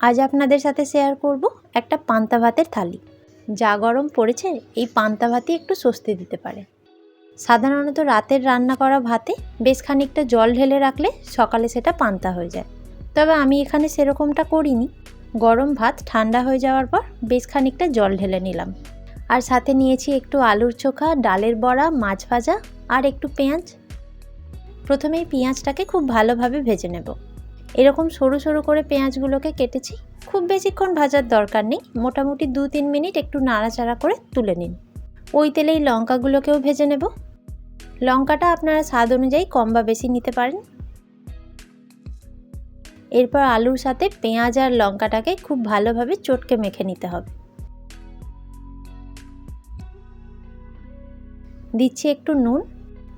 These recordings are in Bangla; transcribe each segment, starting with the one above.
আজ আপনাদের সাথে শেয়ার করব একটা পান্তা ভাতের থালি। যা গরম পড়েছে, এই পান্তা ভাতই একটু স্বস্তি দিতে পারে। সাধারণত রাতের রান্না করা ভাতে বেশ খানিকটা জল ঢেলে রাখলে সকালে সেটা পান্তা হয়ে যায়। তবে আমি এখানে সেরকমটা করিনি। গরম ভাত ঠান্ডা হয়ে যাওয়ার পর বেশ খানিকটা জল ঢেলে নিলাম। আর সাথে নিয়েছি একটু আলুর চোখা, ডালের বড়া, মাছ ভাজা আর একটু পেঁয়াজ। প্রথমেই পেঁয়াজটাকে খুব ভালোভাবে ভেজে নেব। এরকম সরু সরু করে পেঁয়াজগুলোকে কেটেছি। খুব বেশিক্ষণ ভাজার দরকার নেই। মোটামুটি দু তিন মিনিট একটু নাড়াচাড়া করে তুলে নিন। ওই তেলেই লঙ্কাগুলোকেও ভেজে নেব। লঙ্কাটা আপনারা স্বাদ অনুযায়ী কম বা বেশি নিতে পারেন। এরপর আলুর সাথে পেঁয়াজ আর লঙ্কাটাকে খুব ভালোভাবে চটকে মেখে নিতে হবে। দিচ্ছি একটু নুন।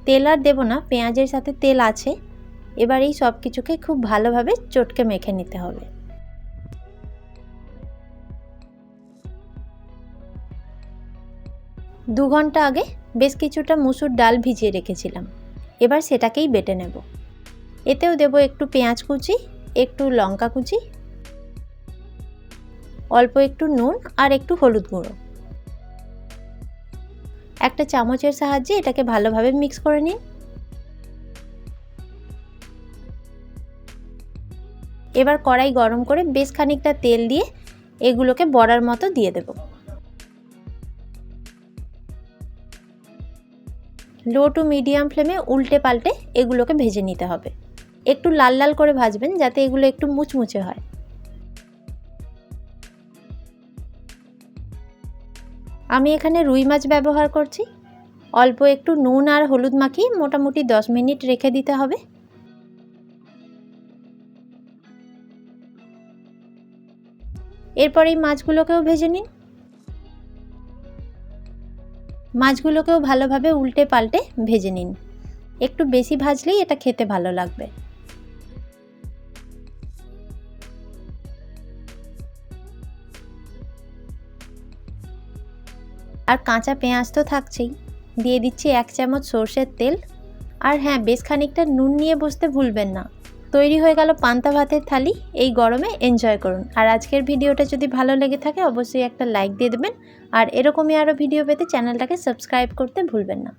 তেল আর দেবো না, পেঁয়াজের সাথে তেল আছে। এবার এই সব কিছুকে খুব ভালোভাবে চটকে মেখে নিতে হবে। দু ঘণ্টা আগে বেশ কিছুটা মুসুর ডাল ভিজিয়ে রেখেছিলাম। এবার সেটাকেই বেটে নেব। এতেও দেব একটু পেঁয়াজ কুচি, একটু লঙ্কা কুচি, অল্প একটু নুন আর একটু হলুদ গুঁড়ো। একটা চামচের সাহায্যে এটাকে ভালোভাবে মিক্স করে নিন। এবার কড়াই গরম করে বেশ খানিকটা তেল দিয়ে এগুলোকে বড়ার মতো দিয়ে দেব। লো টু মিডিয়াম ফ্লেমে উল্টে পাল্টে এগুলোকে ভেজে নিতে হবে। একটু লাল লাল করে ভাজবেন যাতে এগুলো একটু মুচমুচে হয়। আমি এখানে রুই মাছ ব্যবহার করছি। অল্প একটু নুন আর হলুদ মাখিয়ে মোটামুটি দশ মিনিট রেখে দিতে হবে। এরপর এই মাছগুলোকেও ভেজে নিন। মাছগুলোকেও ভালোভাবে উল্টে পাল্টে ভেজে নিন। একটু বেশি ভাজলেই এটা খেতে ভালো লাগবে। আর কাঁচা পেঁয়াজ তো থাকছেই। দিয়ে দিচ্ছি এক চামচ সর্ষের তেল। আর হ্যাঁ বেশ খানিকটা নুন নিয়ে বসতে ভুলবেন না। তৈরি হয়ে গেল পান্তা ভাতের থালি। এই গরমে এনজয় করুন। আর আজকের ভিডিওটা যদি ভালো লেগে থাকে, অবশ্যই একটা লাইক দিয়ে দেবেন। আর এরকমই আরও ভিডিও পেতে চ্যানেলটাকে সাবস্ক্রাইব করতে ভুলবেন না।